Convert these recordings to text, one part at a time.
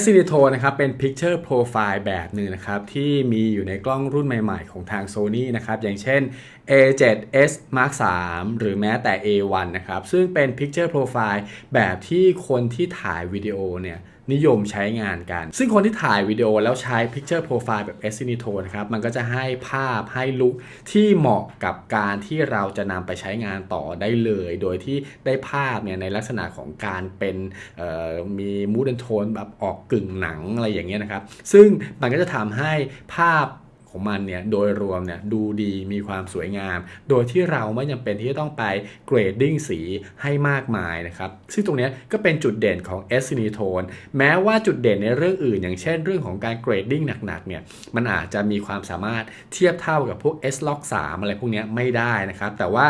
s c d t o นะครับเป็น Picture Profile แบบหนึ่งนะครับที่มีอยู่ในกล้องรุ่นใหม่ๆ ของทาง Sony นะครับอย่างเช่น A7S Mark 3หรือแม้แต่ A1 นะครับซึ่งเป็น Picture Profile แบบที่คนที่ถ่ายวิดีโอเนี่ย นิยมใช้งานกัน ซึ่งคนที่ถ่ายวิดีโอแล้วใช้ Picture Profile แบบ s c n i t o นะครับ มันก็จะให้ภาพให้ลุคที่เหมาะกับการที่เราจะนำไปใช้งานต่อได้เลย โดยที่ได้ภาพเนี่ยในลักษณะของการเป็นมีมูด and โทนแบบออกกึ่งหนังอะไรอย่างเงี้ยนะครับ ซึ่งมันก็จะทำให้ภาพ ของมันเนี่ยโดยรวมเนี่ยดูดีมีความสวยงาม โดยที่เราไม่จำเป็นที่จะต้องไปเกรดดิ้งสีให้มากมายนะครับ ซึ่งตรงนี้ก็เป็นจุดเด่นของ s c n i t o n e แม้ว่าจุดเด่นในเรื่องอื่น อย่างเช่นเรื่องของการเกรดดิ้งหนักๆเนี่ยมันอาจจะมีความสามารถเทียบเท่ากับพวก S Log 3 อะไรพวกนี้ไม่ได้นะครับ แต่ว่า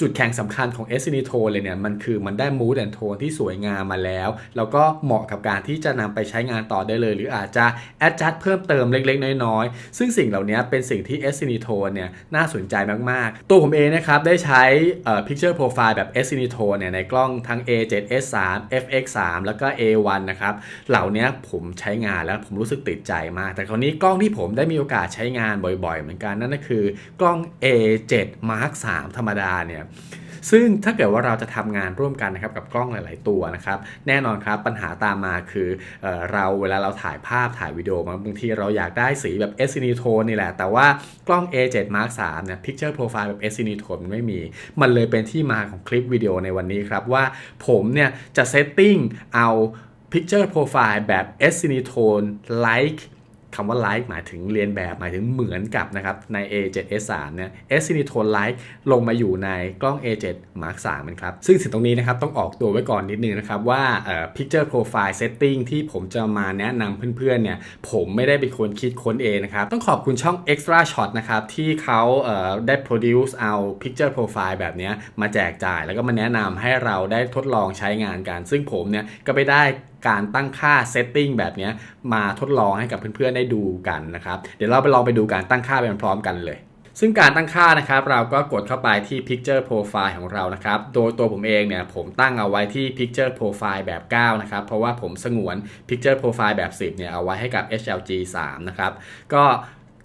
จุดแข็งสำคัญของ s n i t o เลยเนี่ยมันคือมันได้ mood and tone ที่สวยงามมาแล้ว แล้วก็เหมาะกับการที่จะนำไปใช้งานต่อได้เลย หรืออาจจะ adjust เพิ่มเติมเล็กๆ น้อยๆ ซึ่งสิ่งเหล่านี้เป็นสิ่งที่ s n i t o เนี่ยน่าสนใจมากๆ ตัวผมเองนะครับได้ใช้เอ่อ picture profile แบบ s n i t o เนี่ยในกล้องทั้ง A7S3 FX3 แล้วก็ A1 นะครับ เหล่านี้ผมใช้งานแล้วผมรู้สึกติดใจมาก แต่คราวนี้กล้องที่ผมได้มีโอกาสใช้งานบ่อยๆ เหมือนกันนั่นก็คือกล้อง A7 Mark 3ธรรมดาเนี่ยซึ่งถ้าเกิดว่าเราจะทำงานร่วมกันนะครับกับกล้องหลาย ๆ ตัวนะครับ แน่นอนครับปัญหาตามมาคือเออเราเวลาเราถ่ายภาพถ่ายวิดีโอมาบางทีเราอยากได้สีแบบ s c n i t o n e นี่แหละ แต่ว่ากล้อง A7 Mark 3เนี่ย Picture Profile แบบ s c n i t o n e มันไม่มี มันเลยเป็นที่มาของคลิปวิดีโอในวันนี้ครับว่าผมเนี่ยจะเซตติ้งเอา Picture Profile แบบ s c n i t o n e like คำว่า like หมายถึงเรียนแบบหมายถึงเหมือนกับนะครับใน A7S3 เนี่ย s c n i t o n e like ลงมาอยู่ในกล้อง A7 Mark 3มันครับ ซึ่งสิ่งตรงนี้นะครับต้องออกตัวไว้ก่อนนิดนึงนะครับว่าเอ่อ picture profile setting ที่ผมจะมาแนะนำเพื่อนๆเนี่ยผมไม่ได้เป็นคนคิดค้นเองนะครับต้องขอบคุณช่อง extra shot นะครับที่เขาเอ่อได้ produce เอา picture profile แบบนี้มาแจกจ่าย แล้วก็มาแนะนำให้เราได้ทดลองใช้งานกัน ซึ่งผมเนี่ยก็ไปได้ การตั้งค่า setting แบบนี้มาทดลองให้กับเพื่อนๆได้ดูกันนะครับ เดี๋ยวเราไปลองไปดูการตั้งค่าไปพร้อมกันเลยซึ่งการตั้งค่านะครับเราก็กดเข้าไปที่ Picture Profile ของเรานะครับ โดยตัวผมเองเนี่ยผมตั้งเอาไว้ที่ Picture Profile แบบ 9 นะครับ เพราะว่าผมสงวน Picture Profile แบบ 10 เนี่ยเอาไว้ให้กับ HLG 3 นะครับ ก็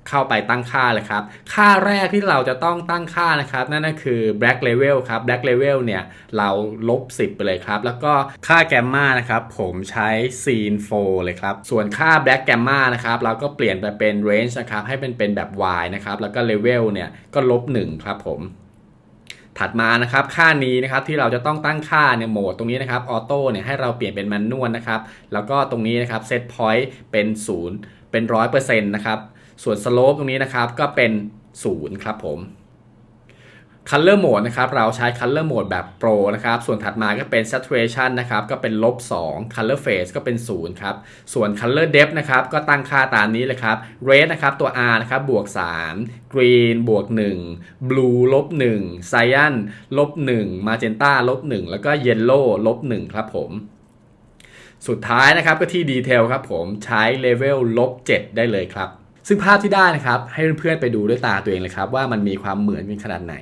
เข้าไปตั้งค่าเลยครับ ค่าแรกที่เราจะต้องตั้งค่านะครับ นั่นก็คือ black level ครับ black level เนี่ยเราลบ 10 ไปเลยครับ แล้วก็ค่าแกมมานะครับ ผมใช้ scene 4เลยครับ ส่วนค่า black gamma นะครับ เราก็เปลี่ยนไปเป็น range นะครับ ให้เป็นเป็นแบบ y นะครับ แล้วก็ level เนี่ยก็ลบ 1 ครับผมถัดมานะครับค่านี้นะครับที่เราจะต้องตั้งค่าเนี่ยโหมดตรงนี้นะครับออโต้เนี่ยให้เราเปลี่ยนเป็นแมนนวลนะครับ แล้วก็ตรงนี้นะครับเซตพอยต์เป็น 0 เป็น 100%นะครับ ส่วนสโลปตรงนี้นะครับก็เป็น 0 ครับผม Color Mode นะครับเราใช้ Color Mode แบบ Pro นะครับ ส่วนถัดมาก็เป็น Saturation นะครับก็เป็นลบ 2 Color Phase ก็เป็น 0 ครับ ส่วน Color Depth นะครับก็ตั้งค่าตามนี้เลยครับ Red นะครับตัว R นะครับบวก 3 Green บวก 1 Blue ลบ 1 Cyan ลบ 1 Magenta ลบ 1 แล้วก็ Yellow ลบ 1 ครับผมสุดท้ายนะครับก็ที่ดีเทลครับผมใช้เลเวลลบ 7 ได้เลยครับ ซึ่งภาพที่ได้นะครับ ให้เพื่อนๆไปดูด้วยตาตัวเองเลยครับ ว่ามันมีความเหมือนกันขนาดไหน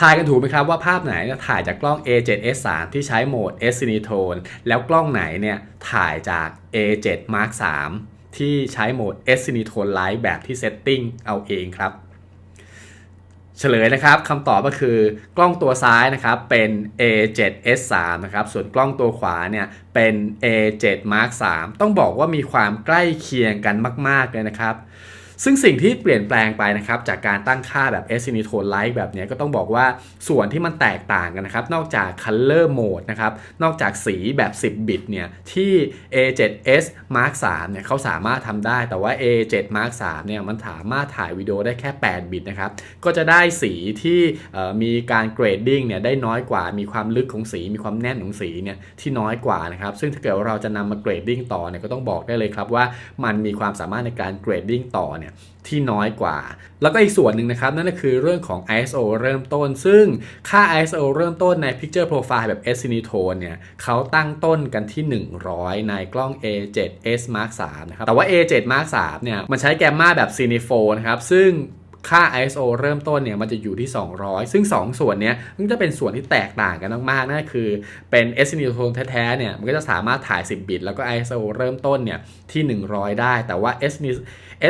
ทายกันถูกไหมครับว่าภาพไหนเนี่ยถ่ายจากกล้อง A7S3 ที่ใช้โหมด s c i n i t o n e แล้วกล้องไหนเนี่ยถ่ายจาก A7 Mark III ที่ใช้โหมด s c i n i t o n e Lite แบบที่เซตติ้งเอาเองครับ เฉลยนะครับคำตอบก็คือกล้องตัวซ้ายนะครับเป็น A7S3 นะครับส่วนกล้องตัวขวาเนี่ยเป็น A7 Mark 3ต้องบอกว่ามีความใกล้เคียงกันมาก ๆ เลยนะครับ ซึ่งสิ่งที่เปลี่ยนแปลงไปนะครับจากการตั้งค่าแบบ s c i n i t o n e Lite แบบนี้ก็ต้องบอกว่าส่วนที่มันแตกต่างกันนะครับ นอกจาก Color Mode นะครับ นอกจากสีแบบ 10 บิตเนี่ยที่ A7S Mark III เนี่ยเขาสามารถทำได้ แต่ว่า A7 Mark III เนี่ยมันสามารถถ่ายวิดีโอได้แค่ 8 บิตนะครับ ก็จะได้สีที่มีการเกรดดิ้งเนี่ยได้น้อยกว่า มีความลึกของสี มีความแน่นของสีเนี่ยที่น้อยกว่านะครับ ซึ่งถ้าเกิดเราจะนำมาเกรดดิ้งต่อเนี่ยก็ต้องบอกได้เลยครับว่ามันมีความสามารถในการเกรดดิ้งต่อเนี่ยที่น้อยกว่า แล้วก็อีกส่วนหนึ่งนะครับ นั่นก็คือเรื่องของ ISO เริ่มต้น ซึ่งค่า ISO เริ่มต้นใน Picture Profile แบบ S Cinetone เนี่ยเขาตั้งต้นกันที่ 100 ในกล้อง A7S Mark 3นะครับแต่ว่า A7 Mark 3เนี่ยมันใช้แกมมาแบบ c i n e f o นะครับซึ่ง ค่า ISO เริ่มต้นเนี่ยมันจะอยู่ที่ 200 ซึ่ง 2 ส่วนเนี้ยมันจะเป็นส่วนที่แตกต่างกันมากๆนั่นคือเป็น S Cinetone แท้ๆเนี่ยมันก็จะสามารถถ่าย 10 บิต แล้วก็ ISO เริ่มต้นเนี่ยที่ 100 ได้ แต่ว่า S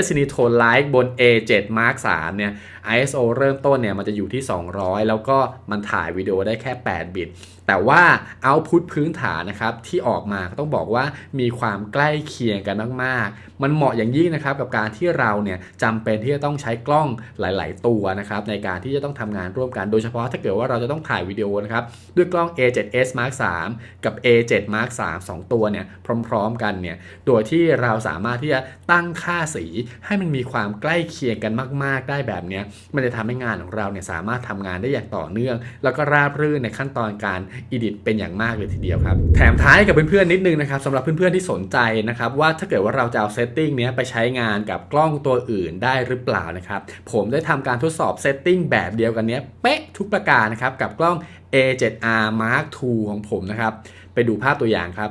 S Cinetone Lite บน A7 Mark III เนี่ย ISO เริ่มต้นเนี่ยมันจะอยู่ที่ 200 แล้วก็มันถ่ายวิดีโอได้แค่ 8 บิต แต่ว่า output พื้นฐานนะครับที่ออกมาก็ต้องบอกว่ามีความใกล้เคียงกันมากๆ มันเหมาะอย่างยิ่งนะครับกับการที่เราเนี่ยจำเป็นที่จะต้องใช้กล้องหลาย ๆ ตัวนะครับในการที่จะต้องทำงานร่วมกันโดยเฉพาะถ้าเกิดว่าเราจะต้องถ่ายวิดีโอนะครับด้วยกล้อง A7S Mark III กับ A7 Mark III 2ตัวเนี่ยพร้อม ๆ กันเนี่ยโดยที่เราสามารถที่จะตั้งค่าสีให้มันมีความใกล้เคียงกันมาก ๆ ได้แบบนี้มันจะทำให้งานของเราเนี่ยสามารถทำงานได้อย่างต่อเนื่อง แล้วก็ราบรื่นในขั้นตอนการอดิทเป็นอย่างมากเลยทีเดียวครับ แถมท้ายกับเพื่อนๆนิดนึงนะครับสำหรับเพื่อนๆที่สนใจนะครับว่าถ้าเกิดว่าเราจะเอาเซตติ้งนี้ไปใช้งานกับกล้องตัวอื่นได้หรือเปล่านะครับผมได้ทำการทดสอบเซตติ้งแบบเดียวกันนี้เป๊ะทุกประการนะครับกับกล้อง A7R Mark II ของผมนะครับไปดูภาพตัวอย่างครับ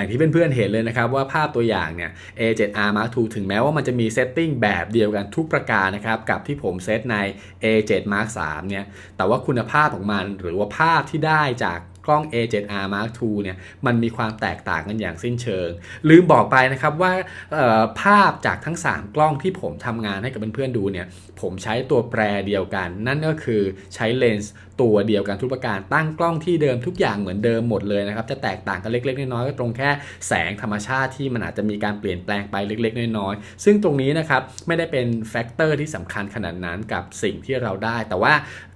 อย่างที่เพื่อนๆเห็นเลยนะครับว่าภาพตัวอย่างเนี่ย A7R Mark II ถึงแม้ว่ามันจะมีเซตติ้งแบบเดียวกันทุกประการนะครับกับที่ผมเซตใน A7 Mark III เนี่ยแต่ว่าคุณภาพของมันหรือว่าภาพที่ได้จากก ล้อง A7R Mark II เนี่ยมันมีความแตกต่างกันอย่างสิ้นเชิง ลืมบอกไปนะครับว่าภาพจากทั้ง 3 กล้องที่ผมทำงานให้กับเพื่อนๆดูเนี่ยผมใช้ตัวแปรเดียวกัน นั่นก็คือใช้เลนส์ตัวเดียวกันทุกประการตั้งกล้องที่เดิมทุกอย่างเหมือนเดิมหมดเลยนะครับจะแตกต่างกันเล็กๆน้อยๆก็ตรงแค่แสงธรรมชาติที่มันอาจจะมีการเปลี่ยนแปลงไปเล็กๆน้อยๆซึ่งตรงนี้นะครับไม่ได้เป็นแฟกเตอร์ที่สำคัญขนาดนั้นกับสิ่งที่เราได้ แต่ว่า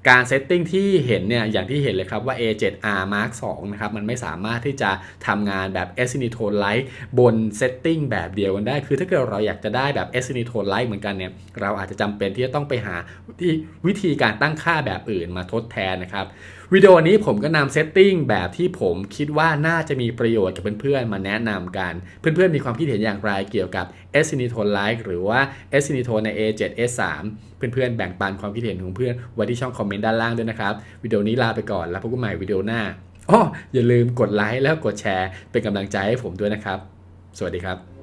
การเซตติ้งที่เห็นเนี่ยอย่างที่เห็นเลยครับว่า A7R Mark II นะครับมันไม่สามารถที่จะทำงานแบบ S Cinetone Lite บนเซตติ้งแบบเดียวกันได้ คือถ้าเกิดเราอยากจะได้แบบ S Cinetone Lite เหมือนกันเนี่ยเราอาจจะจำเป็นที่จะต้องไปหาวิธีวิธีการตั้งค่าแบบอื่นมาทดแทนนะครับวิดีโอนี้ผมก็นำเซตติ้งแบบที่ผมคิดว่าน่าจะมีประโยชน์กับเพื่อนๆมาแนะนำกัน เพื่อนๆมีความคิดเห็นอย่างไรเกี่ยวกับ S Cinetone Lite หรือว่า S Cinetone ใน A7S3 เพื่อนๆแบ่งปันความคิดเห็นของเพื่อนไว้ที่ช่องคอมเมนต์ด้านล่างด้วยนะครับ วิดีโอนี้ลาไปก่อนแล้วพบกันใหม่วิดีโอหน้า อ้ออย่าลืมกดไลค์แล้วกดแชร์เป็นกำลังใจให้ผมด้วยนะครับ สวัสดีครับ